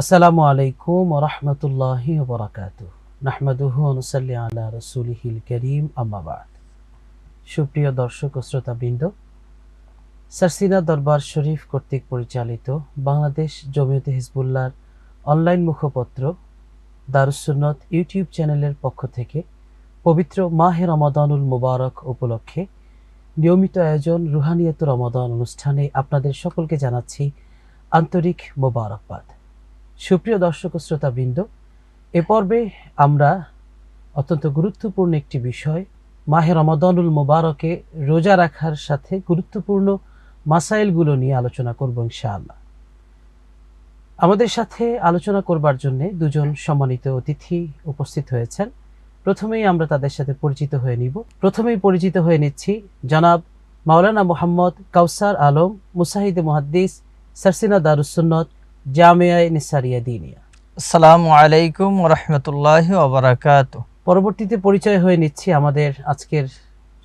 আসসালামু আলাইকুম রহমতুল্লাহি বরাকাত নাহমাদুহু অনুসাল্লি আলা রসুলিহিল করিম আম্মাবাদ সুপ্রিয় দর্শক ও শ্রোতাবৃন্দ সারসিনা দরবার শরীফ কর্তৃক পরিচালিত বাংলাদেশ জমিয়তে হিজবুল্লাহর অনলাইন মুখপত্র দারুসুন্নত ইউটিউব চ্যানেলের পক্ষ থেকে পবিত্র মাহে রমাদানুল মুবারক উপলক্ষে নিয়মিত আয়োজন রুহানিয়ত রমাদান অনুষ্ঠানে আপনাদের সকলকে জানাচ্ছি আন্তরিক মোবারকবাদ। সুপ্রিয় দর্শক শ্রোতাবৃন্দ, এ পর্বে আমরা অত্যন্ত গুরুত্বপূর্ণ একটি বিষয়, মাহে রমাদানুল মোবারকে রোজা রাখার সাথে গুরুত্বপূর্ণ মাসাইলগুলো নিয়ে আলোচনা করব ইনশাআল্লাহ। আমাদের সাথে আলোচনা করবার জন্য দুজন সম্মানিত অতিথি উপস্থিত হয়েছেন। প্রথমেই আমরা তাদের সাথে পরিচিত হয়ে নিব। প্রথমেই পরিচিত হয়ে নিচ্ছি জনাব মাওলানা মোহাম্মদ কাউসার আলম, মুসাহিদে মুহাদ্দিস, সারসিনা দারুসুন্নত জামিয়ায় নিসারিয়া দিনিয়া। আসসালামু আলাইকুম রহমতুল্লাহ ওবরাকাত পরবর্তীতে পরিচয় হয়ে নিচ্ছি আমাদের আজকের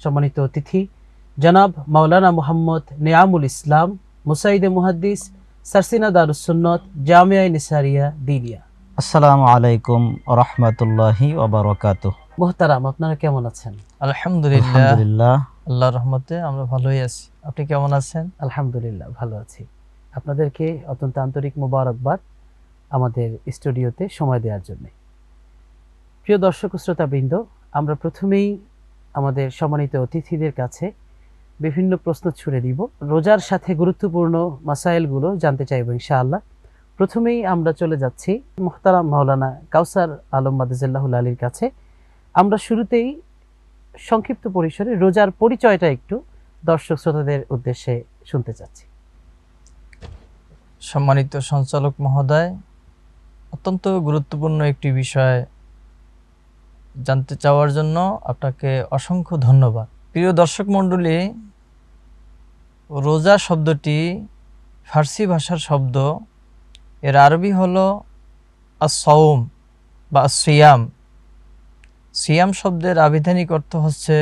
সম্মানিত অতিথি জনাব মাওলানা মোহাম্মদ নেয়ামুল ইসলাম মুসাইদে মুহাদ্দিস সারসিনা দারুসুন্নত জামিয়ায় নিসারিয়া দিনিয়া। আসসালামু আলাইকুম রহমতুল্লাহি ওবরাকাত মোহতারাম আপনারা কেমন আছেন? আলহামদুলিল্লাহ। আলহামদুলিল্লাহ। আল্লাহ রহমতে আমরা ভালোই আছি। আপনি কেমন আছেন? আলহামদুলিল্লাহ ভালো আছি। আপনাদেরকে অত্যন্ত আন্তরিক মোবারকবাদ আমাদের স্টুডিওতে সময় দেওয়ার জন্য। প্রিয় দর্শক শ্রোতাবৃন্দ, আমরা প্রথমেই আমাদের সম্মানিত অতিথিদের কাছে বিভিন্ন প্রশ্ন ছুড়ে দিব। রোজার সাথে গুরুত্বপূর্ণ মাসাইলগুলো জানতে চাইব ইনশাআল্লাহ। প্রথমেই আমরা চলে যাচ্ছি মোহতারাম মাওলানা কাউসার আলম মাদাজুল্লাহুল আলীর কাছে। আমরা শুরুতেই সংক্ষিপ্ত পরিসরে রোজার পরিচয়টা একটু দর্শক শ্রোতাদের উদ্দেশ্যে শুনতে চাচ্ছি। সম্মানিত সঞ্চালক মহোদয়, অত্যন্ত গুরুত্বপূর্ণ একটি বিষয় জানতে চাওয়ার জন্য আপনাকে অসংখ্য ধন্যবাদ। প্রিয় দর্শক মণ্ডলী, রোজা শব্দটি ফার্সি ভাষার শব্দ। এর আরবি হলো আসৌম বা সিয়াম সিয়াম শব্দের আবিধানিক অর্থ হচ্ছে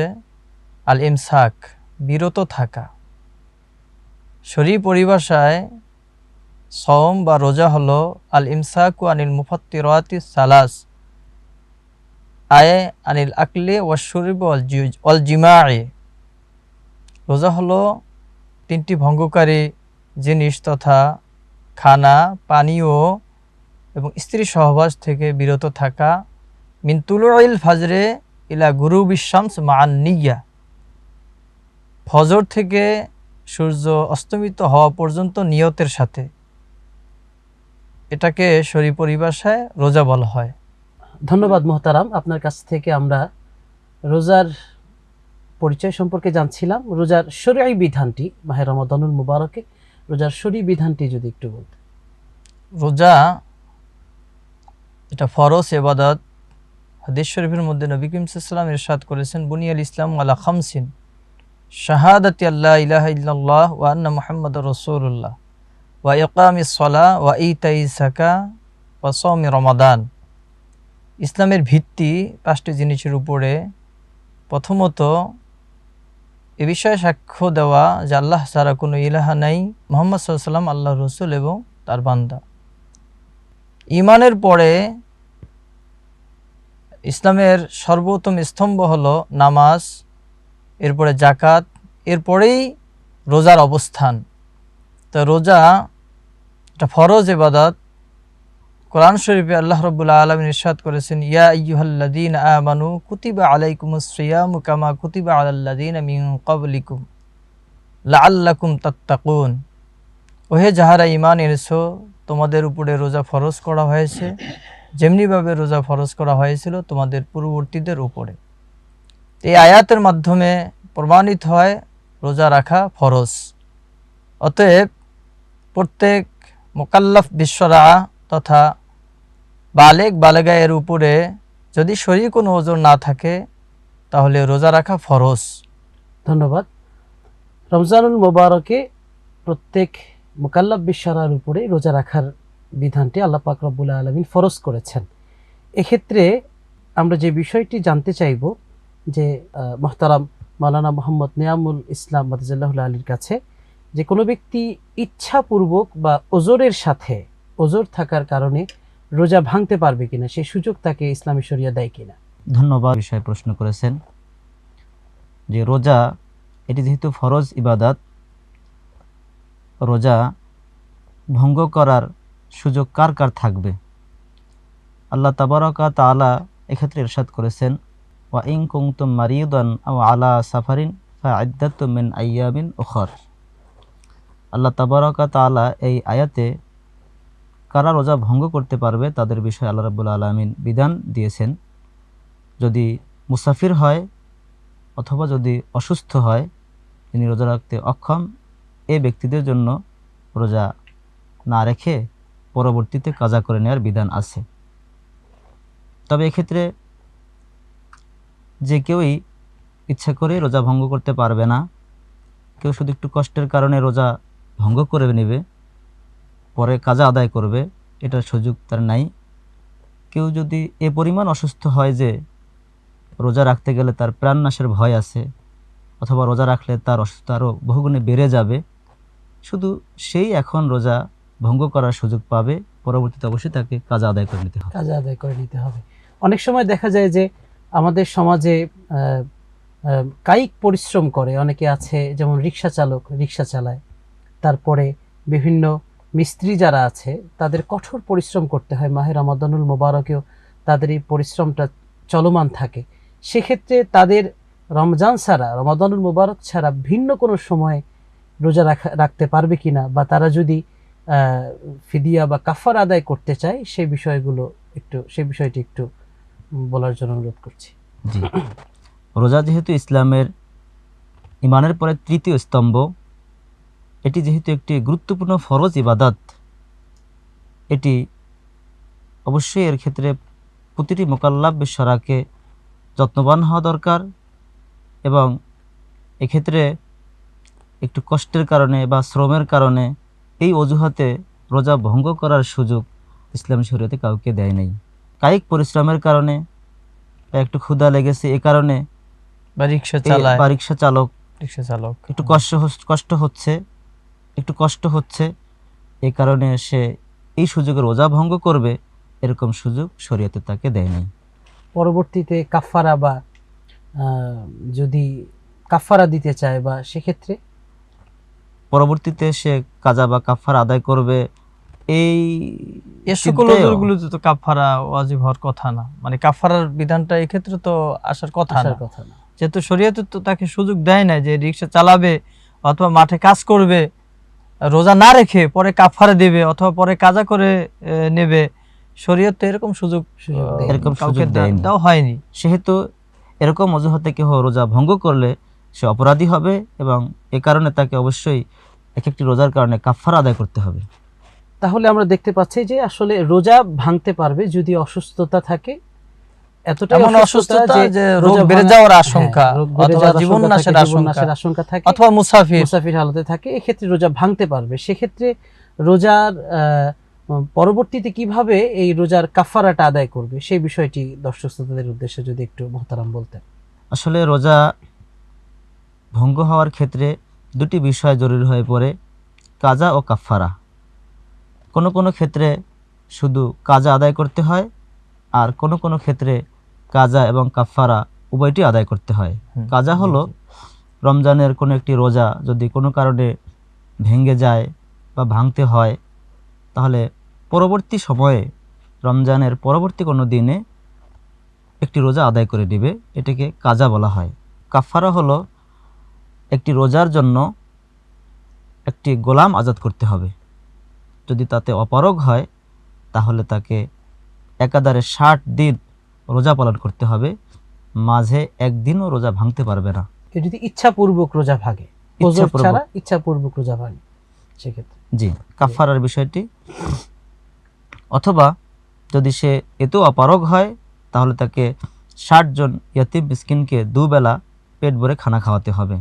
আল ইমসাক বিরত থাকা। শরী পরিভাষায় সওম বা রোজা হলো আল ইমসাকু আনিল মুফত্তি মুফাত্তিরাতি সালাস। আয়ে আনিল আকলে ওয়াশুরিব অল জিমায়ে রোজা হলো তিনটি ভঙ্গকারী জিনিস তথা খানা, পানীয় এবং স্ত্রী সহবাস থেকে বিরত থাকা। মিনতুলইল ফাজরে ইলা গুরু বিশ্বামস মান নিয়া ফজর থেকে সূর্য অস্তমিত হওয়া পর্যন্ত নিয়তের সাথে। এটাকে শরী পরিভাষায় রোজা বলা হয়। ধন্যবাদ মোহতারাম। আপনার কাছ থেকে আমরা রোজার পরিচয় সম্পর্কে জানছিলাম। রোজার শরীয় বিধানটি মাহের রমাদানুল মুবারকে রোজার শরী বিধানটি যদি একটু বলতেন। রোজা এটা ফরজ এবাদত। হাদিস শরীফের মধ্যে নবী করিম সাল্লাম ইরশাদ করেছেন বুনিয়াল ইসলাম আলা খামসিন শাহাদাতি আল্লাহ ইলাহা ইল্লাল্লাহ ওয়া আন্না মুহাম্মদ রসুল্লাহ ওয়া ইকামি সলা ওয়া ইতাই সাকা ওয়া সৌমি রমাদান ইসলামের ভিত্তি পাঁচটি জিনিসের উপরে প্রথমত, এ বিষয়ে সাক্ষ্য দেওয়া যে আল্লাহ ছাড়া কোনো ইলাহা নাই, মোহাম্মদ সাল্লাম আল্লাহ রসুল এবং তার বান্দা। ইমানের পরে ইসলামের সর্বোত্তম স্তম্ভ হল নামাজ, এরপরে জাকাত এরপরেই রোজার অবস্থান। তো রোজা, এটা ফরজ এবাদত কোরআন শরীফে আল্লাহ রবুল্লা আলমিন ইরশাদ করেছেন, ইয়া ইয়ুহাল্লাদিন আমানু কুতিবা আলাইকুম সিয়াম কামা কুতিবা আলাল্লাদিন মিন কবলিকুম লাআল্লাকুম তাত্তাকুন। ওহে যাহারা ইমান এনেছো, তোমাদের উপরে রোজা ফরজ করা হয়েছে। যেমনিভাবে রোজা ফরজ করা হয়েছিল, তোমাদের পূর্ববর্তীদের উপরে। এই আয়াতের মাধ্যমে প্রমাণিত হয়, রোজা রাখা ফরজ। অতএব প্রত্যেক মোকাল্লাফ বিশ্বরা তথা বালেক বালেগা এর উপরে যদি শরীর কোনো ওজন না থাকে, তাহলে রোজা রাখা ফরজ। ধন্যবাদ। রমজানুল মোবারকে প্রত্যেক মোকাল্লাব বিশ্বরার উপরে রোজা রাখার বিধানটি আল্লাহ পাক আলমিন ফরজ করেছেন। এক্ষেত্রে আমরা যে বিষয়টি জানতে চাইব যে মোহতারাম মাওলানা মোহাম্মদ নিয়ামুল ইসলাম মতাজাল্লাহুল আলীর কাছে যে কোনো ব্যক্তি ইচ্ছাপূর্বক বা ওজোরের সাথে ওজোর থাকার কারণে রোজা ভাঙতে পারবে কিনা সেই সুযোগ তাকে ইসলামী শরিয়া দেয় কিনা। ধন্যবাদ বিষয়ে প্রশ্ন করেছেন যে রোজা, এটি যেহেতু ফরজ ইবাদাত, রোজা ভঙ্গ করার সুযোগ কার কার থাকবে? আল্লাহ তাবারকা তাআলা এক্ষেত্রে ইরশাদ করেছেন, ওয়া ইং কুনতুম মারিদান আও আলা সাফারিন ফাআদ্দাতুম মিন আইয়ামিন উখর। আল্লাহ তাবারকা তাআলা এই আয়াতে কারা রোজা ভঙ্গ করতে পারবে তাদের বিষয়ে আল্লাহ রাব্বুল আলামিন বিধান দিয়েছেন। যদি মুসাফির হয় অথবা যদি অসুস্থ হয় তিনি রোজা রাখতে অক্ষম, এ ব্যক্তিদের জন্য রোজা না রেখে পরবর্তীতে কাজা করে নেওয়ার বিধান আছে। তবে এক্ষেত্রে যে কেউই ইচ্ছা করে রোজা ভঙ্গ করতে পারবে না, কেউ শুধু একটু কষ্টের কারণে রোজা ভঙ্গ করে নেবে, পরে কাজা আদায় করবে এটার সুযোগ তার নাই। কেউ যদি এ পরিমাণ অসুস্থ হয় যে রোজা রাখতে গেলে তার প্রাণনাশের ভয় আছে, অথবা রোজা রাখলে তার অসুস্থ আরও বহুগুণে বেড়ে যাবে, শুধু সেই এখন রোজা ভঙ্গ করার সুযোগ পাবে, পরবর্তীতে অবশ্যই তাকে কাজা আদায় করে নিতে হবে। কাজে আদায় করে নিতে হবে। অনেক সময় দেখা যায় যে আমাদের সমাজে কায়িক পরিশ্রম করে, অনেকে আছে যেমন রিক্সা চালক, রিক্সা চালায়। তারপরে বিভিন্ন মিস্ত্রি যারা আছে, তাদের কঠোর পরিশ্রম করতে হয় মাহের রমাদানুল মোবারকেও তাদের এই পরিশ্রমটা চলমান থাকে। সেক্ষেত্রে তাদের রমজান ছাড়া, রমাদানুল মোবারক ছাড়া ভিন্ন কোনো সময়ে রোজা রাখা, রাখতে পারবে কি না বা তারা যদি ফিদিয়া বা কাফার আদায় করতে চায়, সেই বিষয়গুলো একটু, সেই বিষয়টি একটু বলার জন্য অনুরোধ করছি। জি। রোজা যেহেতু ইসলামের ইমানের পরে তৃতীয় স্তম্ভ এটি যেহেতু একটি গুরুত্বপূর্ণ ফরজ ইবাদত এটি অবশ্যই এর ক্ষেত্রে প্রতিটি মোকাল্লাব বিশ্বরাকে যত্নবান হওয়া দরকার এবং এক্ষেত্রে একটু কষ্টের কারণে বা শ্রমের কারণে এই অজুহাতে রোজা ভঙ্গ করার সুযোগ ইসলাম শরীয়তে কাউকে দেয় নাই। কায়িক পরিশ্রমের কারণে বা একটু ক্ষুধা লেগেছে এ কারণে বা রিক্সা চালায়। বা রিক্সা চালক রিক্সা চালক। একটু কষ্ট কষ্ট হচ্ছে। একটু কষ্ট হচ্ছে এই কারণে সে এই সুযোগে রোজা ভঙ্গ করবে এরকম সুযোগ শরীয়তে তাকে দেয় নাই পরবর্তীতে কাফারা বা যদি কাফারা দিতে চায় বা সেক্ষেত্রে? পরবর্তীতে সে কাজা বা কাফার আদায় করবে এই এ সকল তো কাফারা ওয়াজিব হওয়ার কথা না। মানে কাফারার বিধানটা এক্ষেত্রে তো আসার কথা না। আসার কথা না। যেহেতু শরীয়তে তো তাকে সুযোগ দেয় না যে রিক্সা চালাবে অথবা মাঠে কাজ করবে রোজা না রেখে পরে কাফারা দেবে অথবা পরে কাজা করে নেবে শরীয়ত তো এরকম সুযোগ। এরকম কাউকে। দেওয়া হয়নি সেহেতু এরকম অজুহাতে কেহ রোজা ভঙ্গ করলে সে অপরাধী হবে এবং এ কারণে তাকে অবশ্যই এক একটি রোজার কারণে কাফার আদায় করতে হবে তাহলে আমরা দেখতে পাচ্ছি যে আসলে রোজা ভাঙতে পারবে যদি অসুস্থতা থাকে এমন অসুস্থতা যে রোগ রোজা বেড়ে ভাঙা- যাওয়ার আশঙ্কা অথবা যাওয়ার আশঙ্কা থাকে, জীবন আশঙ্কা। নাশের আশঙ্কা থাকে। অথবা মুসাফির। মুসাফির হালতে থাকে এক্ষেত্রে রোজা ভাঙতে পারবে। সেক্ষেত্রে রোজার পরবর্তীতে কীভাবে এই রোজার কাফারাটা আদায় করবে? সেই বিষয়টি দর্শক শ্রোতাদের উদ্দেশ্যে যদি একটু মহতারাম বলতেন। আসলে রোজা ভঙ্গ হওয়ার ক্ষেত্রে দুটি বিষয় জরুরি হয়ে পড়ে কাজা ও কাফারা কোনো কোনো ক্ষেত্রে শুধু কাজা আদায় করতে হয় আর কোনো কোনো ক্ষেত্রে কাজা এবং কাফারা উভয়টি আদায় করতে হয়। কাজা হলো রমজানের কোনো একটি রোজা যদি কোনো কারণে ভেঙে যায় বা ভাঙতে হয় তাহলে পরবর্তী সময়ে রমজানের পরবর্তী কোনো দিনে একটি রোজা আদায় করে দিবে। এটাকে কাজা বলা হয়। কাফারা হলো একটি রোজার জন্য একটি গোলাম আজাদ করতে হবে। যদি তাতে অপারগ হয় তাহলে তাকে একাধারে ষাট দিন রোজা পালন করতে হবে মাঝে একদিনও রোজা ভাঙতে পারবে না। কেউ যদি ইচ্ছাপূর্বক রোজা ভাগে ইচ্ছাপূর্বক। ছাড়া ইচ্ছাপূর্বক রোজা ভাগে সেক্ষেত্রে। জি কাফারার বিষয়টি। অথবা যদি সে এতেও অপারগ হয় তাহলে তাকে ষাট জন ইয়াতিম মিসকিনকে দুবেলা পেট ভরে খানা খাওয়াতে হবে।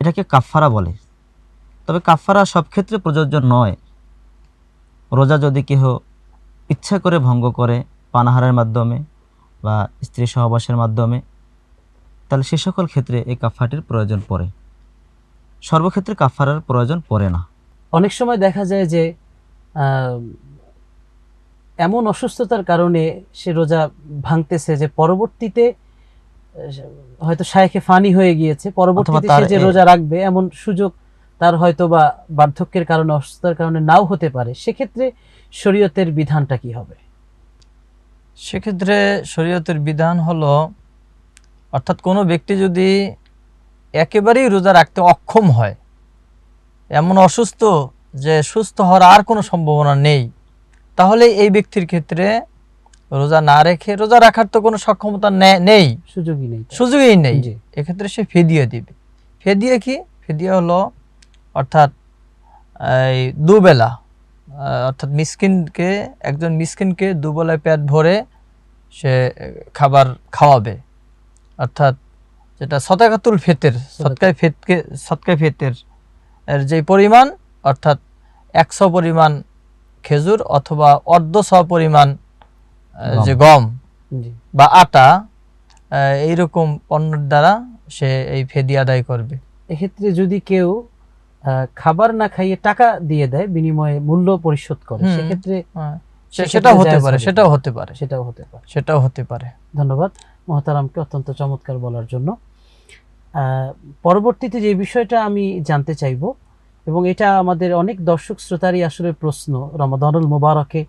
এটাকে কাফারা বলে। তবে কাফারা সব ক্ষেত্রে প্রযোজ্য নয়। রোজা যদি কেহ ইচ্ছা করে ভঙ্গ করে পানাহারের মাধ্যমে বা স্ত্রী সহবাসের মাধ্যমে তাহলে সে সকল ক্ষেত্রে এই কাফাটির প্রয়োজন পড়ে। সর্বক্ষেত্রে কাফারার প্রয়োজন পড়ে না। অনেক সময় দেখা যায় যে এমন অসুস্থতার কারণে সে রোজা ভাঙতেছে যে পরবর্তীতে হয়তো শায়েখে ফানি হয়ে গিয়েছে পরবর্তীতে সে যে রোজা রাখবে এমন সুযোগ তার হয়তো বা বার্ধক্যের কারণে অসুস্থতার কারণে নাও হতে পারে। সেক্ষেত্রে শরীয়তের বিধানটা কি হবে? সেক্ষেত্রে শরীয়তের বিধান হলো অর্থাৎ কোনো ব্যক্তি যদি একেবারেই রোজা রাখতে অক্ষম হয় এমন অসুস্থ যে সুস্থ হওয়ার আর কোনো সম্ভাবনা নেই তাহলে এই ব্যক্তির ক্ষেত্রে রোজা না রেখে রোজা রাখার তো কোনো সক্ষমতা নেই। সুযোগই নেই সুযোগই নেই। এক্ষেত্রে সে ফেদিয়া দিবে। ফেদিয়া কি? ফেদিয়া হলো অর্থাৎ এই দুবেলা অর্থাৎ মিসকিনকে একজন মিসকিনকে দুবেলায় পেট ভরে সে খাবার খাওয়াবে। অর্থাৎ যেটা সতাকাতুল ফেতের সৎকায় ফেতকে সৎকায় ফেতের এর যে পরিমাণ অর্থাৎ একশো পরিমাণ খেজুর অথবা অর্ধ শ পরিমাণ যে গম বা আটা এইরকম পণ্যের দ্বারা সে এই ফেদি আদায় করবে। এক্ষেত্রে যদি কেউ খাবার না খাইয়ে টাকা দিয়ে দেয় বিনিময়ে মূল্য পরিশোধ করে। সেক্ষেত্রে হ্যাঁ, সেক্ষেত্রে সেটাও হতে পারে সেটাও হতে পারে। সেটাও হতে পারে। সেটাও হতে পারে। ধন্যবাদ মহতারামকে অত্যন্ত চমৎকার বলার জন্য। পরবর্তীতে যে বিষয়টা আমি জানতে চাইব এবং এটা আমাদের অনেক দর্শক শ্রোতারই আসলে প্রশ্ন রমাদানুল মোবারকে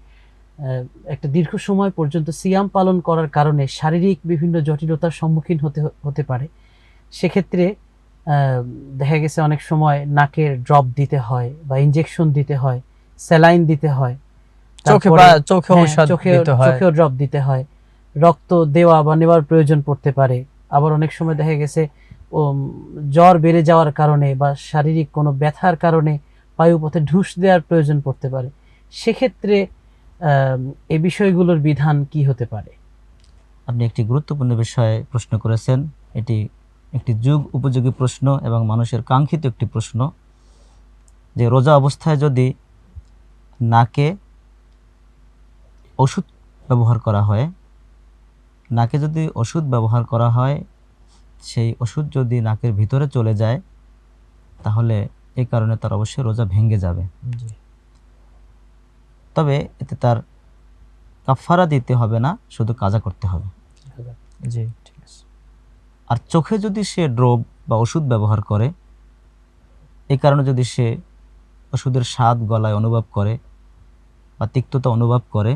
একটা দীর্ঘ সময় পর্যন্ত সিয়াম পালন করার কারণে শারীরিক বিভিন্ন জটিলতার সম্মুখীন হতে হতে পারে। সেক্ষেত্রে দেখা গেছে অনেক সময় নাকের ড্রপ দিতে হয় বা ইনজেকশন দিতে হয় স্যালাইন দিতে হয় চোখে বা- চোখে হ্যাঁ, ঔষধ চোখে দিতে হয়। চোখেও ড্রপ দিতে হয়। রক্ত দেওয়া বা নেওয়ার প্রয়োজন পড়তে পারে। আবার অনেক সময় দেখা গেছে জ্বর বেড়ে যাওয়ার কারণে বা শারীরিক কোনো ব্যথার কারণে বায়ুপথে ঢুস দেওয়ার প্রয়োজন পড়তে পারে। সেক্ষেত্রে এই বিষয়গুলোর বিধান কি হতে পারে? আপনি একটি গুরুত্বপূর্ণ বিষয়ে প্রশ্ন করেছেন এটি একটি যুগ উপযোগী প্রশ্ন এবং মানুষের কাঙ্ক্ষিত একটি প্রশ্ন যে রোজা অবস্থায় যদি নাকে ওষুধ ব্যবহার করা হয় নাকে যদি ওষুধ ব্যবহার করা হয় সেই ওষুধ যদি নাকের ভিতরে চলে যায় তাহলে এই কারণে তার অবশ্যই রোজা ভেঙে যাবে। তবে এতে তার কাফারা দিতে হবে না শুধু কাজা করতে হবে। জি। আর চোখে যদি সে ড্রপ বা ওষুধ ব্যবহার করে এই কারণে যদি সে ওষুধের স্বাদ গলায় অনুভব করে বা তিক্ততা অনুভব করে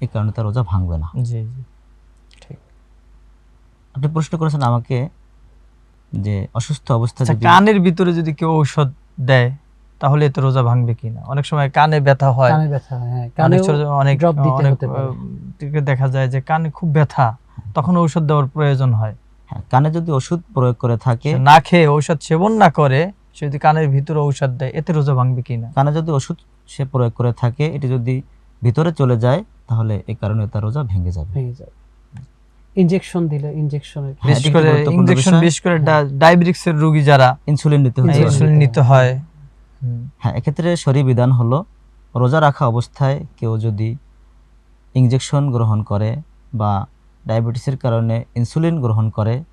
এই কারণে তার রোজা ভাঙবে না। জি জি ঠিক। আপনি প্রশ্ন করেছেন আমাকে যে অসুস্থ অবস্থা আচ্ছা কানের ভিতরে যদি কেউ ঔষধ দেয় তাহলে এতে রোজা ভাঙবে কিনা? অনেক সময় কানে ব্যথা হয়। কানে ব্যথা হ্যাঁ অনেক কানেও অনেক drop দিতে হতে পারে। দেখা যায় যে কানে খুব ব্যথা তখন ঔষধ দেওয়ার প্রয়োজন হ্যাঁ, কানে যদি ওষুধ প্রয়োগ করে থাকে না খেয়ে ঔষধ সেবন না করে সে যদি কানের ভিতরে ঔষধ দেয় এতে রোজা ভাঙবে কিনা কানে যদি ওষুধ সে প্রয়োগ করে থাকে এটি যদি ভিতরে চলে যায় তাহলে এই কারণে তার রোজা ভেঙে যাবে। ভেঙে যাবে। ইনজেকশন দিলে ইনজেকশনের হ্যাঁ, বিশেষ করে ইনজেকশন। বিশেষ করে ডায়াবেটিক্সের রোগী যারা ইনসুলিন নিতে হচ্ছে ইনসুলিন ইনসুলিন নিতে হয়। হ্যাঁ এক্ষেত্রে শরী বিধান হলো রোজা রাখা অবস্থায় কেউ যদি ইনজেকশন গ্রহণ করে বা ডায়াবেটিসের কারণে ইনসুলিন গ্রহণ করে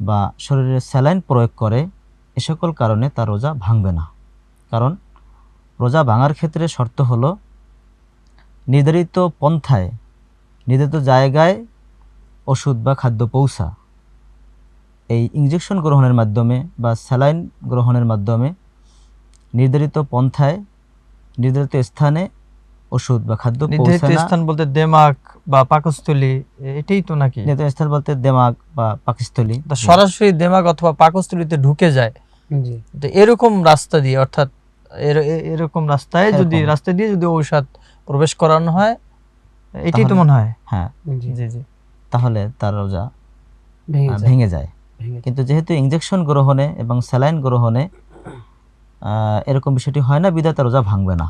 বা শরীরে স্যালাইন প্রয়োগ করে, এ সকল কারণে তার রোজা ভাঙবে না। কারণ রোজা ভাঙার ক্ষেত্রে শর্ত হলো নির্ধারিত পন্থায় নির্ধারিত জায়গায় ওষুধ বা খাদ্য পৌঁছা। এই ইঞ্জেকশন গ্রহণের মাধ্যমে বা স্যালাইন গ্রহণের মাধ্যমে নির্ধারিত পন্থায় নির্ধারিত স্থানে ওষুধ বা খাদ্য নির্ধারিত স্থান বলতে দেমাগ বা পাকস্থলী এটাই তো নাকি? নির্ধারিত স্থান বলতে দেমাগ বা পাকিস্থলী। তা সরাসরি দেমাগ অথবা পাকস্থলীতে ঢুকে যায়? জি। তো এরকম রাস্তা দিয়ে অর্থাৎ এরকম রাস্তায় যদি রাস্তা দিয়ে যদি ঔষধ প্রবেশ করানো হয় এটাই তো মনে হয়? হ্যাঁ। জি। জি জি। তাহলে তার রোজা ভেঙে যায়। ভেঙে যায়। কিন্তু যেহেতু ইনজেকশন গ্রহণে এবং স্যালাইন গ্রহণে আহ, এরকম বিষয়টি হয় না বিধায় তার রোজা ভাঙবে না।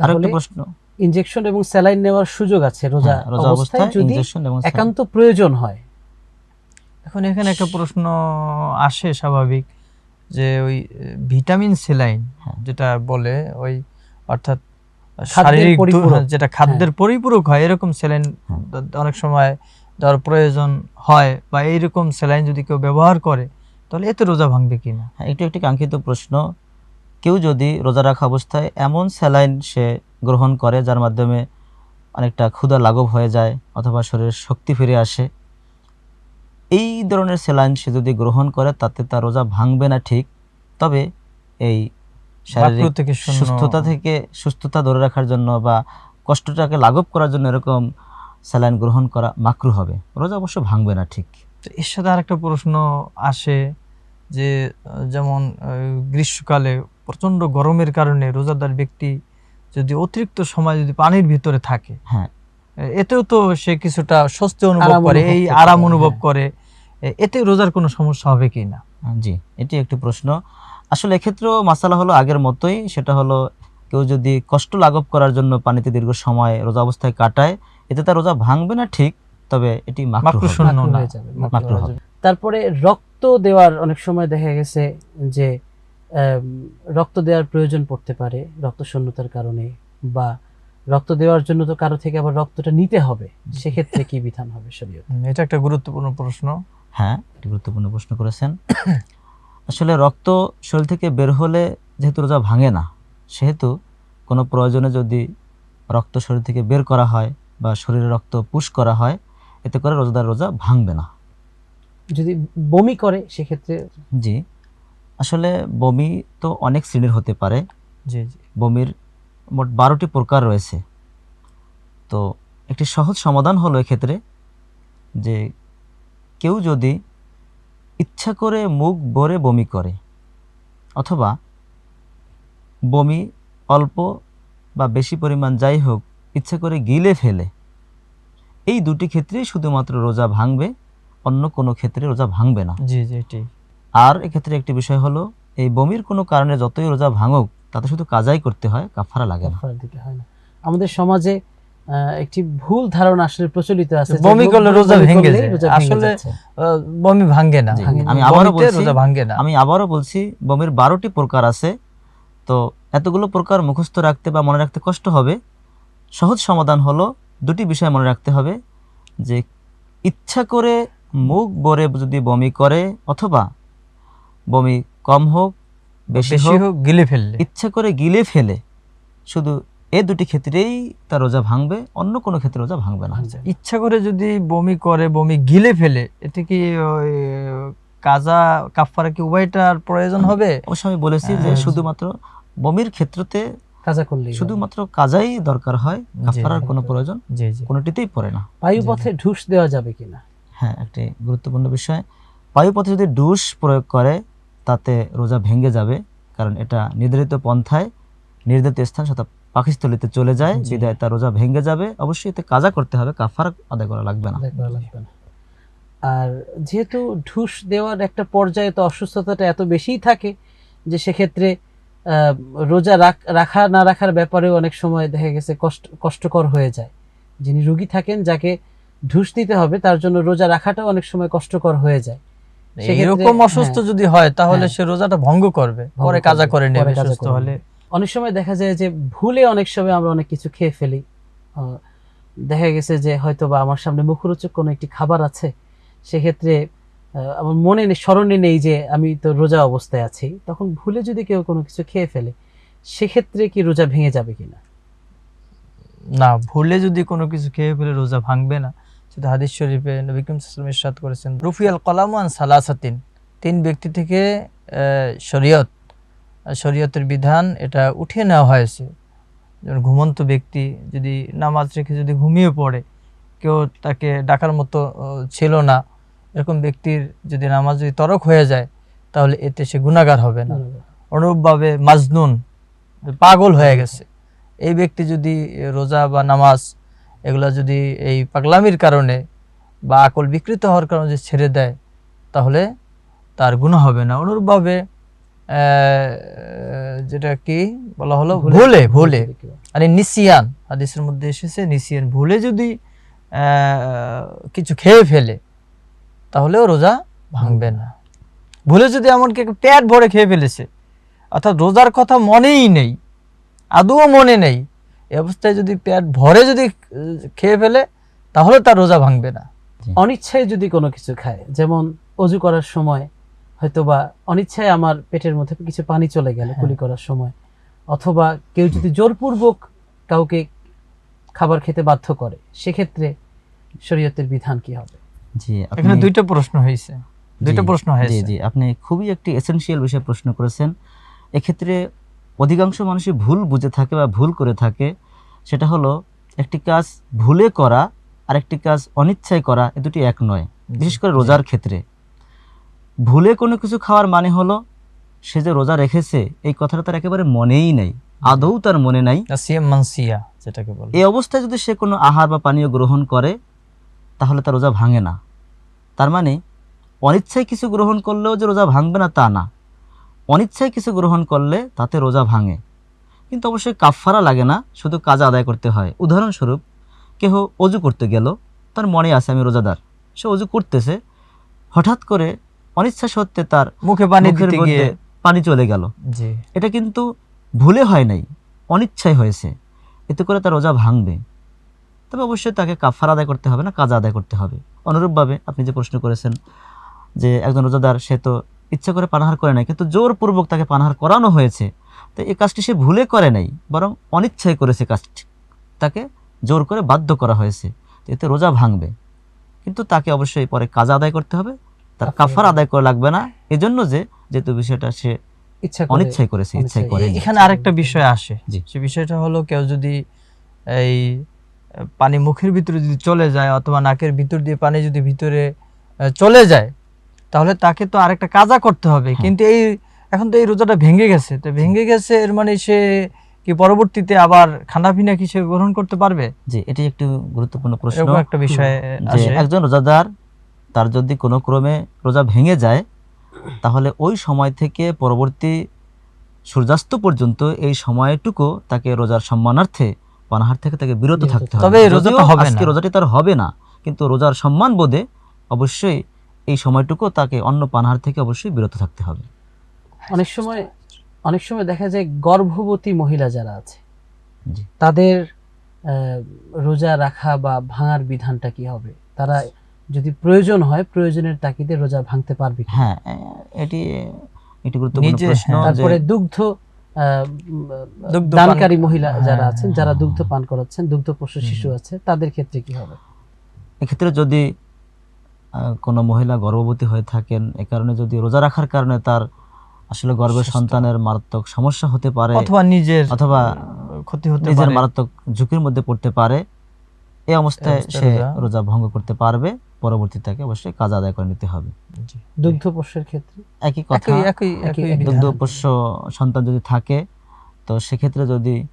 তাহলে প্রশ্ন ইনজেকশন এবং স্যালাইন নেওয়ার সুযোগ আছে রোজা হ্যাঁ, রোজা অবস্থায় যদি ইনজেকশন এবং saline- একান্ত প্রয়োজন হয় এখন এখানে একটা প্রশ্ন আসে স্বাভাবিক যে ওই ভিটামিন সেলাইন হ্যাঁ। যেটা বলে ওই অর্থাৎ খাদ্যের শারীরিক পরিপূরক। হ্যাঁ, যেটা খাদ্যের পরিপূরক হয় এরকম সেলাইন। অনেক সময় যার প্রয়োজন হয় বা এইরকম সেলাইন যদি কেউ ব্যবহার করে তাহলে এতে রোজা ভাঙবে কিনা হ্যাঁ, একটু একটি কাঙ্ক্ষিত প্রশ্ন কেউ যদি রোজা রাখা অবস্থায় এমন স্যালাইন সে গ্রহণ করে যার মাধ্যমে অনেকটা ক্ষুধা লাঘব হয়ে যায় অথবা শরীরের শক্তি ফিরে আসে এই ধরনের স্যালাইন সে যদি গ্রহণ করে তাতে তার রোজা ভাঙবে না ঠিক। তবে এই শারীরিক সুস্থতা থেকে সুস্থতা ধরে রাখার জন্য বা কষ্টটাকে লাঘব করার জন্য এরকম স্যালাইন গ্রহণ করা মাকরু হবে। রোজা অবশ্য ভাঙবে না ঠিক। তো এর সাথে আরেকটা প্রশ্ন আসে যে যেমন গ্রীষ্মকালে প্রচণ্ড গরমের কারণে রোজাদার ব্যক্তি যদি অতিরিক্ত সময় যদি পানির ভিতরে থাকে হ্যাঁ। এতেও তো সে কিছুটা স্বস্তি অনুভব করে এই আরাম অনুভব হ্যাঁ। করে এতে রোজার কোনো সমস্যা হবে কি না? জি এটি একটি প্রশ্ন। আসলে এক্ষেত্রেও মাসালা হলো আগের মতোই সেটা হলো কেউ যদি কষ্ট লাঘব করার জন্য পানিতে দীর্ঘ সময় রোজা অবস্থায় কাটায় এতে তার রোজা ভাঙবে না ঠিক তবে এটি হবে। তারপরে রক্ত দেওয়ার অনেক সময় দেখা গেছে যে রক্ত দেওয়ার প্রয়োজন পড়তে পারে রক্ত শূন্যতার কারণে বা রক্ত দেওয়ার জন্য তো কারও থেকে আবার রক্তটা নিতে হবে সেক্ষেত্রে কি বিধান হবে শরীয়ত? এটা একটা গুরুত্বপূর্ণ প্রশ্ন। হ্যাঁ এটি গুরুত্বপূর্ণ প্রশ্ন করেছেন। আসলে রক্ত শরীর থেকে বের হলে যেহেতু রোজা ভাঙে না সেহেতু কোনো প্রয়োজনে যদি রক্ত শরীর থেকে বের করা হয় বা শরীরে রক্ত পুশ করা হয় এতে করে রোজাদার রোজা ভাঙবে না। যদি বমি করে সেক্ষেত্রে জি। আসলে বমি তো অনেক শ্রেণির হতে পারে। জি জি। বমির মোট বারোটি প্রকার রয়েছে। তো একটি সহজ সমাধান হলো এক্ষেত্রে যে কেউ যদি ইচ্ছা করে মুখ ভরে বমি করে অথবা বমি অল্প বা বেশি পরিমাণ যাই হোক ইচ্ছা করে গিলে ফেলে এই দুটি ক্ষেত্রেই শুধুমাত্র রোজা ভাঙবে অন্য কোনো ক্ষেত্রে রোজা ভাঙবে না। জি জি আর এক্ষেত্রে একটি বিষয় হলো এই বমির কোনো কারণে যতই রোজা ভাঙুক তাতে শুধু কাজাই করতে হয় কাফারা লাগে না। দিতে হয় না। আমাদের সমাজে একটি ভুল ধারণা আসলে প্রচলিত আছে বমি করলে রোজা ভেঙে যায়। আসলে বমি ভাঙে না। আমি আবারও বলছি রোজা ভাঙ্গে না। আমি আবারও বলছি বমির বারোটি প্রকার আছে। তো এতগুলো প্রকার মুখস্থ রাখতে বা মনে রাখতে কষ্ট হবে। সহজ সমাধান হলো দুটি বিষয় মনে রাখতে হবে যে ইচ্ছা করে মুখ ভরে যদি বমি করে অথবা বমি কম হোক বেশি হোক গিলে ফেললে। ইচ্ছা করে গিলে ফেলে। শুধু এই দুটি ক্ষেত্রেই তার রোজা ভাঙবে অন্য কোনো ক্ষেত্রে রোজা ভাঙবে না। ইচ্ছা করে যদি বমি করে বমি গিলে ফেলে এতে কি ওই কাজা কাফারা কি উভয়টার প্রয়োজন হবে? অবশ্য আমি বলেছি যে হ্যাঁ। শুধুমাত্র বমির ক্ষেত্রতে কাজা করলে শুধুমাত্র কাজাই দরকার হয় কাফারার। কোনো প্রয়োজন কোনোটিতেই পড়ে না। বায়ুপথে ঢুস দেওয়া যাবে কিনা? হ্যাঁ একটি গুরুত্বপূর্ণ বিষয়। বায়ুপথে যদি ডুস প্রয়োগ করে তাতে রোজা ভেঙে যাবে কারণ এটা নির্ধারিত পন্থায় নির্ধারিত স্থান সেটা পাকিস্থলিতে চলে যায়। বিদায় তার রোজা ভেঙে যাবে। অবশ্যই এতে কাজা করতে হবে কাফার আদায় করা লাগবে না। আর যেহেতু ঢুস দেওয়ার একটা পর্যায়ে তো অসুস্থতাটা এত বেশিই থাকে যে সেক্ষেত্রে রোজা রাখ- রাখা না রাখার ব্যাপারেও অনেক সময় দেখা গেছে কষ্ট কষ্টকর হয়ে যায়। যিনি রুগী থাকেন যাকে ঢুস দিতে হবে তার জন্য রোজা রাখাটাও অনেক সময় কষ্টকর হয়ে যায়। এরকম অসুস্থ হ্যাঁ। যদি হয় তাহলে হ্যাঁ। সে রোজাটা ভঙ্গ করবে পরে কাজা করে নেবে সুস্থ হলে। অনেক সময় দেখা যায় যে ভুলে অনেক সময় আমরা অনেক কিছু খেয়ে ফেলি। দেখা গেছে যে হয়তো বা আমার সামনে মুখরোচক কোনো একটি খাবার আছে সেক্ষেত্রে আমার মনে নেই স্মরণে নেই যে আমি তো রোজা অবস্থায় আছি। তখন ভুলে যদি কেউ কোনো কিছু খেয়ে ফেলে সেক্ষেত্রে কি রোজা ভেঙে যাবে কিনা? না ভুলে যদি কোনো কিছু খেয়ে ফেলে রোজা ভাঙবে না। সেটা হাদিস শরীফে নবী করিম সাল্লাল্লাহু আলাইহি ওয়াসাল্লাম ইরশাদ করেছেন। রুফিয়াল কলামান সালাসাতিন। তিন ব্যক্তি থেকে শরীয়ত শরীয়তের বিধান এটা উঠিয়ে নেওয়া হয়েছে। যেমন ঘুমন্ত ব্যক্তি যদি নামাজ রেখে যদি ঘুমিয়ে পড়ে, কেউ তাকে ডাকার মতো ছিল না। এরকম ব্যক্তির যদি নামাজ যদি তরক হয়ে যায়, তাহলে এতে সে গুণাগার হবে না। অনুরূপভাবে মাজনুন, পাগল হয়ে গেছে। এই ব্যক্তি যদি রোজা বা নামাজ এগুলা যদি এই পাগলামির কারণে বা আকল বিকৃত হওয়ার কারণে যদি ছেড়ে দেয় তাহলে তার গুণ হবে না। অনুরূপভাবে যেটা কি বলা হলো? ভুলে ভুলে মানে নিসিয়ান হাদিসের মধ্যে এসেছে নিসিয়ান ভুলে যদি কিছু খেয়ে ফেলে তাহলেও রোজা ভাঙবে না। ভুলে যদি এমনকি পেট ভরে খেয়ে ফেলেছে অর্থাৎ রোজার কথা মনেই নেই আদৌ মনে নেই এই অবস্থায় যদি পেট ভরে যদি খেয়ে ফেলে তাহলে তার রোজা ভাঙবে না। অনিচ্ছায় যদি কোনো কিছু খায় যেমন অজু করার সময় হয়তো বা অনিচ্ছায় আমার পেটের মধ্যে কিছু পানি চলে গেল হ্যাঁ। কুলি করার সময় অথবা কেউ যদি জোরপূর্বক কাউকে খাবার খেতে বাধ্য করে সেক্ষেত্রে শরীয়তের বিধান কি হবে? জি এখানে দুইটা প্রশ্ন হয়েছে। দুইটা জি, প্রশ্ন জি হয়েছে। জি আপনি খুবই একটি এসেনশিয়াল বিষয়ে প্রশ্ন করেছেন। এক্ষেত্রে অধিকাংশ মানুষই ভুল বুঝে থাকে বা ভুল করে থাকে। সেটা হলো একটি কাজ ভুলে করা আর একটি কাজ অনিচ্ছায় করা এ দুটি এক নয়। বিশেষ করে রোজার ক্ষেত্রে। ভুলে কোনো কিছু খাওয়ার মানে হলো সে যে রোজা রেখেছে এই কথাটা তার একেবারে মনেই নেই। আদৌ তার মনে নাই। যেটাকে বলে। এই অবস্থায় যদি সে কোনো আহার বা পানীয় গ্রহণ করে তাহলে তার রোজা ভাঙে না। তার মানে অনিচ্ছায় কিছু গ্রহণ করলেও যে রোজা ভাঙবে না তা না। অনিচ্ছায় কিছু গ্রহণ করলে তাতে রোজা ভাঙে। কিন্তু অবশ্যই কাফফারা লাগে না শুধু কাজা আদায় করতে হয়। উদাহরণস্বরূপ কেহ অজু করতে গেল তার মনে আছে আমি রোজাদার। সে অজু করতেছে হঠাৎ করে অনিচ্ছা সত্ত্বে তার মুখে পানি পানি চলে গেল। এটা কিন্তু ভুলে হয় নাই অনিচ্ছায় হয়েছে। এতে করে তার রোজা ভাঙবে। তবে অবশ্যই তাকে কাফার আদায় করতে হবে না কাজা আদায় করতে হবে। অনুরূপভাবে আপনি যে প্রশ্ন করেছেন যে একজন রোজাদার সে তো ইচ্ছা করে পানাহার করে নাই কিন্তু জোরপূর্বক তাকে পানাহার করানো হয়েছে। তো এই কাজটি সে ভুলে করে নাই বরং অনিচ্ছায় করেছে কাজটি তাকে জোর করে বাধ্য করা হয়েছে। এতে রোজা ভাঙবে। কিন্তু তাকে অবশ্যই পরে কাজা আদায় করতে হবে। তার কাফার আদায় করা লাগবে না। এজন্য যে যেহেতু বিষয়টা সে ইচ্ছা অনিচ্ছাই করেছে ইচ্ছাই করে এখানে আরেকটা বিষয় আসে। সে বিষয়টা হলো কেউ যদি এই পানি মুখের ভিতরে যদি চলে যায় অথবা নাকের ভিতর দিয়ে পানি যদি ভিতরে চলে যায় তাহলে তাকে তো আরেকটা কাজা করতে হবে। হ্যাঁ। কিন্তু এই এখন তো এই রোজাটা ভেঙে গেছে। তো ভেঙে গেছে এর মানে সে কি পরবর্তীতে আবার খানা পিনা কি সে গ্রহণ করতে পারবে? জি এটি একটি গুরুত্বপূর্ণ প্রশ্ন। একটা বিষয় একজন রোজাদার তার যদি কোনো ক্রমে রোজা ভেঙে যায় তাহলে ওই সময় থেকে পরবর্তী সূর্যাস্ত পর্যন্ত এই সময়টুকু তাকে রোজার সম্মানার্থে পানাহার থেকে তাকে বিরত থাকতে হবে। তবে রোজাটা হবে আজকে। রোজাটি তার হবে না কিন্তু রোজার সম্মান বোধে অবশ্যই এই সময়টুকু তাকে অন্য পানাহার থেকে অবশ্যই বিরত থাকতে হবে। অনেক সময় অনেক সময় দেখা যায় গর্ভবতী মহিলা যারা আছে তাদের রোজা রাখা বা ভাঙার বিধানটা কি হবে? তারা যদি প্রয়োজন হয় প্রয়োজনের তাকিদে রোজা ভাঙতে পারবে হ্যাঁ এ- এটি গুরুত্বপূর্ণ প্রশ্ন হ্যাঁ। তারপরে দুগ্ধ দানকারী মহিলা যারা হ্যাঁ, আছেন হ্যাঁ, যারা দুগ্ধ পান করাচ্ছেন দুগ্ধ পোষ্য শিশু আছে তাদের ক্ষেত্রে কি হবে? এক্ষেত্রে যদি কোনো মহিলা গর্ভবতী হয়ে থাকেন এ কারণে যদি রোজা রাখার কারণে তার আসলে গর্ভের সন্তানের মারাত্মক সমস্যা হতে পারে অথবা নিজের অথবা ক্ষতি হতে নিজের মারাত্মক ঝুঁকির মধ্যে পড়তে পারে। এই অবস্থায় সে রোজা- ভঙ্গ করতে পারবে। পরবর্তী তাকে অবশ্যই কাজ আদায় করে নিতে হবে। জি। দুগ্ধ পোষ্যের ক্ষেত্রে? একই কথা। দুগ্ধ পোষ্য সন্তান যদি থাকে তো সেক্ষেত্রে যদি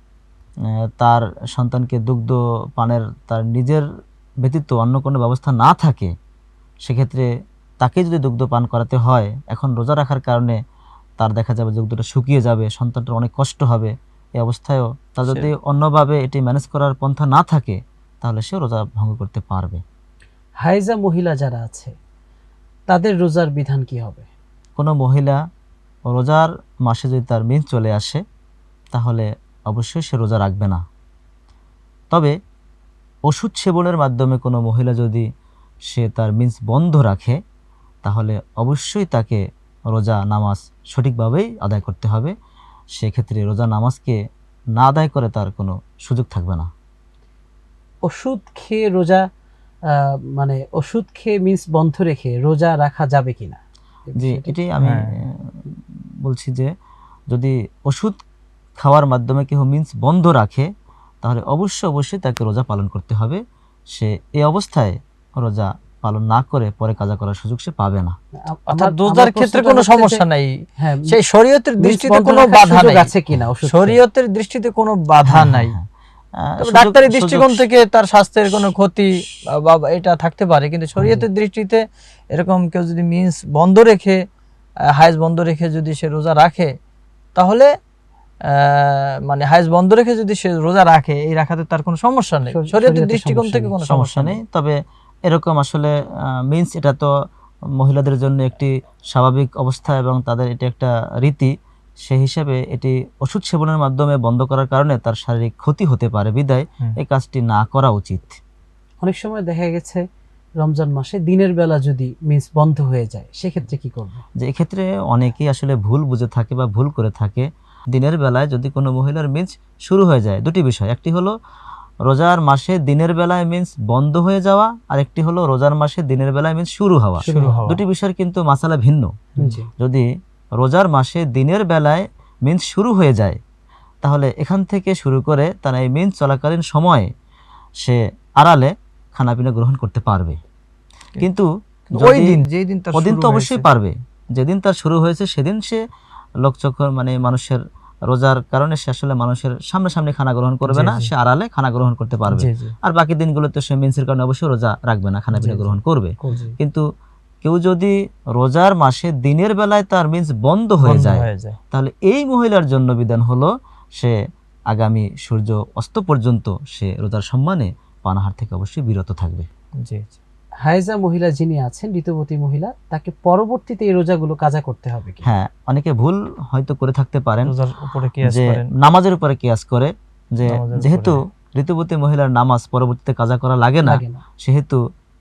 তার সন্তানকে দুগ্ধ পানের তার নিজের ব্যতীত অন্য কোনো ব্যবস্থা না থাকে সেক্ষেত্রে তাকে যদি দুগ্ধ পান করাতে হয় এখন রোজা রাখার কারণে তার দেখা যাবে যে দুধটা শুকিয়ে যাবে সন্তানটার অনেক কষ্ট হবে। এই অবস্থায়ও তা যদি অন্যভাবে এটি ম্যানেজ করার পন্থা না থাকে তাহলে সে রোজা ভঙ্গ করতে পারবে। হাইজা মহিলা যারা আছে তাদের রোজার বিধান কি হবে? কোনো মহিলা রোজার মাসে যদি তার মিন চলে আসে তাহলে অবশ্যই সে রোজা রাখবে না। তবে ওষুধ সেবনের মাধ্যমে কোনো মহিলা যদি সে তার মিন্স বন্ধ রাখে তাহলে অবশ্যই তাকে রোজা নামাজ সঠিকভাবেই আদায় করতে হবে। সেক্ষেত্রে রোজা নামাজকে না আদায় করে তার কোনো সুযোগ থাকবে না। ওষুধ খেয়ে রোজা মানে ওষুধ খেয়ে মিন্স বন্ধ রেখে রোজা রাখা যাবে কিনা এই জি এটাই আমি হ্যাঁ। বলছি যে যদি ওষুধ খাওয়ার মাধ্যমে কেউ মিন্স বন্ধ রাখে তাহলে অবশ্যই অবশ্যই তাকে রোজা পালন করতে হবে। সে এই অবস্থায় রোজা পালন না করে পরে কাজা করার সুযোগ সে পাবে না। অর্থাৎ রোজার ক্ষেত্রে কোনো সমস্যা নাই। হ্যাঁ সেই শরীয়তের দৃষ্টিতে বন্ধ কোনো বাধা নাই। আছে কিনা শরীয়তের দৃষ্টিতে কোনো বাধা নাই। ডাক্তারি দৃষ্টিকোণ থেকে তার স্বাস্থ্যের কোনো ক্ষতি বা এটা থাকতে পারে কিন্তু শরীয়তের দৃষ্টিতে এরকম কেউ যদি মিন্স বন্ধ রেখে হাইজ বন্ধ রেখে যদি সে রোজা রাখে তাহলে আহ, মানে হাইজ বন্ধ রেখে যদি সে রোজা রাখে এই রাখাতে তার কোনো সমস্যা নেই। শরীয়তের দৃষ্টিকোণ থেকে কোনো সমস্যা নেই। তবে এরকম আসলে মিন্স এটা তো মহিলাদের জন্য একটি স্বাভাবিক অবস্থা এবং তাদের এটা একটা রীতি। সেই হিসাবে এটি ওষুধ সেবনের মাধ্যমে বন্ধ করার কারণে তার শারীরিক ক্ষতি হতে পারে। বিদায় এই কাজটি না করা উচিত। অনেক সময় দেখা গেছে রমজান মাসে দিনের বেলা যদি মিন্স বন্ধ হয়ে যায় সেক্ষেত্রে কি করবে? যে এক্ষেত্রে অনেকেই আসলে ভুল বুঝে থাকে বা ভুল করে থাকে। দিনের বেলায় যদি কোনো মহিলার মিন্স শুরু হয়ে যায় দুটি বিষয়। একটি হলো রোজার মাসে দিনের বেলায় মিন্স বন্ধ হয়ে যাওয়া আর একটি হলো রোজার মাসে দিনের বেলায় মিন্স শুরু হওয়া। দুটি বিষয়ের কিন্তু মাসালা ভিন্ন। যদি রোজার মাসে দিনের বেলায় মিন্স শুরু হয়ে যায় তাহলে এখান থেকে শুরু করে তার এই মিন্স চলাকালীন সময়ে সে আড়ালে খানাপিনা গ্রহণ করতে পারবে। কিন্তু ওই দিন যেই দিন ওদিন তো অবশ্যই পারবে। যেদিন তার শুরু হয়েছে সেদিন সে লোকচক্ষু মানে মানুষের রোজার কারণে সে আসলে মানুষের সামনে সামনে খানা গ্রহণ করবে না সে আড়ালে খানা গ্রহণ করতে পারবে। আর বাকি দিনগুলোতে সে মিন্সের কারণে অবশ্যই রোজা রাখবে না খানা পিনা গ্রহণ করবে। কিন্তু কেউ যদি রোজার মাসে দিনের বেলায় তার মিন্স বন্ধ হয়ে যায় হয়ে যায়। তাহলে এই মহিলার জন্য বিধান হলো সে আগামী সূর্য অস্ত পর্যন্ত সে রোজার সম্মানে পানাহার থেকে অবশ্যই বিরত থাকবে। জি। জি। হায়েজা মহিলা যিনি আছেন ঋতুবতী মহিলা তাকে পরবর্তীতে এই রোজাগুলো কাজা করতে হবে কি? হ্যাঁ অনেকে ভুল হয়তো করে থাকতে পারেন রোজার উপরে কিয়াস করেন। নামাজের উপরে কিয়াস করে যে যেহেতু ঋতুবতী মহিলার নামাজ পরবর্তীতে কাজা করা লাগে না সেহেতু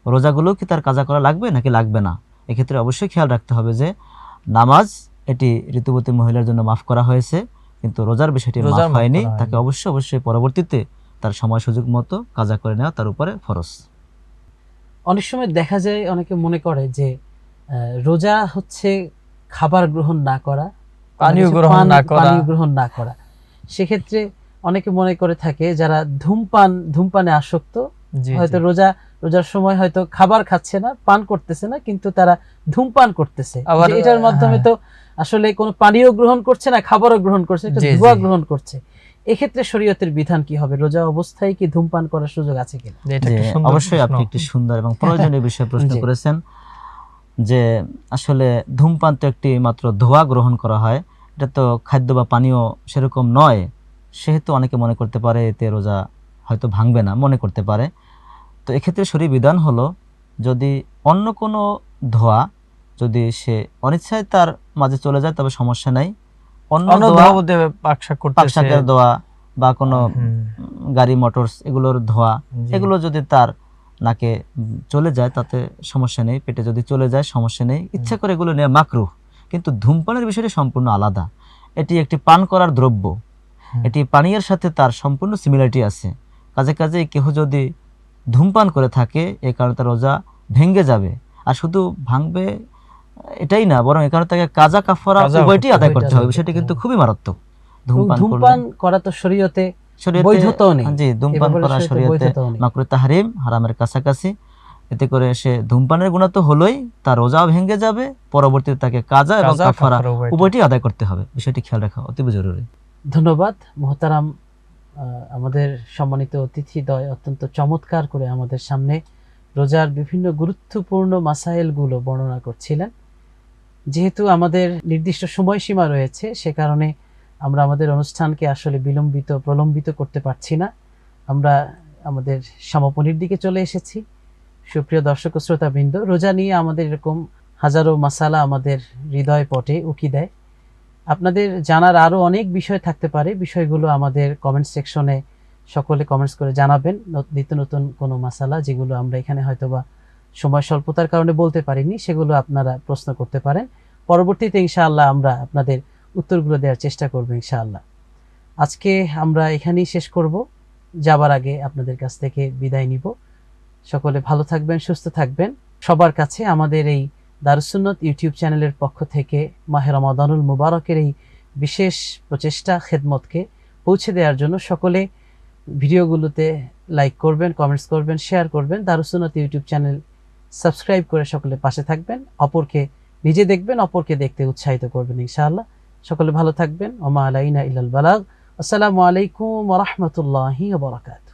রোজাগুলো কি তার কাজা করা লাগবে নাকি লাগবে না? এক্ষেত্রে অবশ্যই খেয়াল রাখতে হবে যে নামাজ এটি ঋতুবতী মহিলার জন্য মাফ করা হয়েছে কিন্তু রোজার বিষয়টি মাফ হয়নি। তাকে। অবশ্যই অবশ্যই পরবর্তীতে তার সময় সুযোগ মতো কাজা করে নেওয়া তার উপরে ফরজ। অনেক সময় দেখা যায় অনেকে মনে করে যে রোজা হচ্ছে খাবার গ্রহণ না করা পানীয় গ্রহণ না করা। পানীয় গ্রহণ না করা। সেক্ষেত্রে অনেকে মনে করে থাকে যারা ধূমপান ধূমপানে আসক্ত হয়তো রোজা রোজার সময় হয়তো খাবার খাচ্ছে না পান করতেছে না কিন্তু তারা ধূমপান করতেছে। এটার মাধ্যমে হ্যাঁ। তো আসলে কোনো পানীয় গ্রহণ করছে না খাবারও গ্রহণ করছে একটা ধোঁয়া গ্রহণ করছে। এক্ষেত্রে শরীয়তের বিধান কি হবে? রোজা অবস্থায় কি ধূমপান করার সুযোগ আছে কিনা? যে এটা যে একটা সুন্দর অবশ্যই আপনি একটি সুন্দর এবং প্রয়োজনীয় বিষয়ে প্রশ্ন করেছেন যে আসলে ধূমপান তো একটি মাত্র ধোয়া গ্রহণ করা হয়। এটা তো খাদ্য বা পানীয় সেরকম নয়। সেহেতু অনেকে মনে করতে পারে এতে রোজা হয়তো ভাঙবে না মনে করতে পারে। তো এক্ষেত্রে শরীর বিধান হলো যদি অন্য কোনো ধোয়া যদি সে অনিচ্ছায় তার মাঝে চলে যায় তবে সমস্যা নাই। অন্য ধোয়া পাকশাকের ধোয়া বা কোনো গাড়ি মোটরস এগুলোর ধোয়া এগুলো যদি তার নাকে চলে যায় তাতে সমস্যা নেই। পেটে যদি চলে যায় সমস্যা নেই। ইচ্ছা করে এগুলো নেওয়া মাকরুহ কিন্তু ধূমপানের বিষয়টি সম্পূর্ণ আলাদা। এটি একটি পান করার দ্রব্য। এটি পানীয়ের সাথে তার সম্পূর্ণ সিমিলারিটি আছে। কাজে কাজে কেহ যদি ধূমপান করে থাকে এ কারণে তার রোজা ভেঙ্গে যাবে। আর শুধু ভাঙবে এটাই না বরং এ কারণে তাকে কাজা কাফারা উভয়টি আদায় করতে হবে। বিষয়টি কিন্তু খুবই মারাত্মক। ধূমপান ধূমপান করা তো শরীয়তে বৈধতাও নেই। জি ধূমপান করা শরীয়তে মাকরু তাহরিম হারামের কাছাকাছি। এতে করে সে ধূমপানের গুণা তো হলোই তার ভেঙে যাবে পরবর্তীতে তাকে কাজা এবং কাফারা। উভয়টি। আদায় করতে হবে। বিষয়টি খেয়াল রাখা অতীব জরুরি। ধন্যবাদ। মোহতারাম আমাদের সম্মানিত অতিথিদ্বয় অত্যন্ত চমৎকার করে আমাদের সামনে রোজার বিভিন্ন গুরুত্বপূর্ণ মাসাইলগুলো বর্ণনা করছিলেন। যেহেতু আমাদের নির্দিষ্ট সময়সীমা রয়েছে, সে কারণে আমরা আমাদের অনুষ্ঠানকে আসলে বিলম্বিত, প্রলম্বিত করতে পারছি না। আমরা আমাদের সমাপনীর দিকে চলে এসেছি। সুপ্রিয় দর্শক শ্রোতাবৃন্দ, রোজা নিয়ে আমাদের এরকম হাজারো মাসালা আমাদের হৃদয় পটে উকি দেয়। আপনাদের জানার আরও অনেক বিষয় থাকতে পারে। বিষয়গুলো আমাদের কমেন্ট সেকশনে সকলে কমেন্টস করে জানাবেন। নিত্য নতুন কোনো মাসালা যেগুলো আমরা এখানে হয়তোবা সময় স্বল্পতার কারণে বলতে পারিনি, সেগুলো আপনারা প্রশ্ন করতে পারেন। পরবর্তীতে ইনশাআল্লাহ আমরা আপনাদের উত্তরগুলো দেওয়ার চেষ্টা করব ইনশাআল্লাহ। আজকে আমরা এখানেই শেষ করব। যাবার আগে আপনাদের কাছ থেকে বিদায় নিব। সকলে ভালো থাকবেন, সুস্থ থাকবেন। সবার কাছে আমাদের এই দারুসুন্নত ইউটিউব চ্যানেলের পক্ষ থেকে মাহে রমাদানুল মুবারকের এই বিশেষ প্রচেষ্টা, খেদমতকে পৌঁছে দেওয়ার জন্য সকলে ভিডিওগুলোতে লাইক করবেন, কমেন্টস করবেন, শেয়ার করবেন। দারুসুন্নত ইউটিউব চ্যানেল সাবস্ক্রাইব করে সকলে পাশে থাকবেন, অপরকে নিজে দেখবেন, অপরকে দেখতে উৎসাহিত করবেন ইনশাআল্লাহ। সকলে ভালো থাকবেন। ওমা আলাইনা ইলাল বালাগ। আসসালামু আলাইকুম ওয়া বারাকাত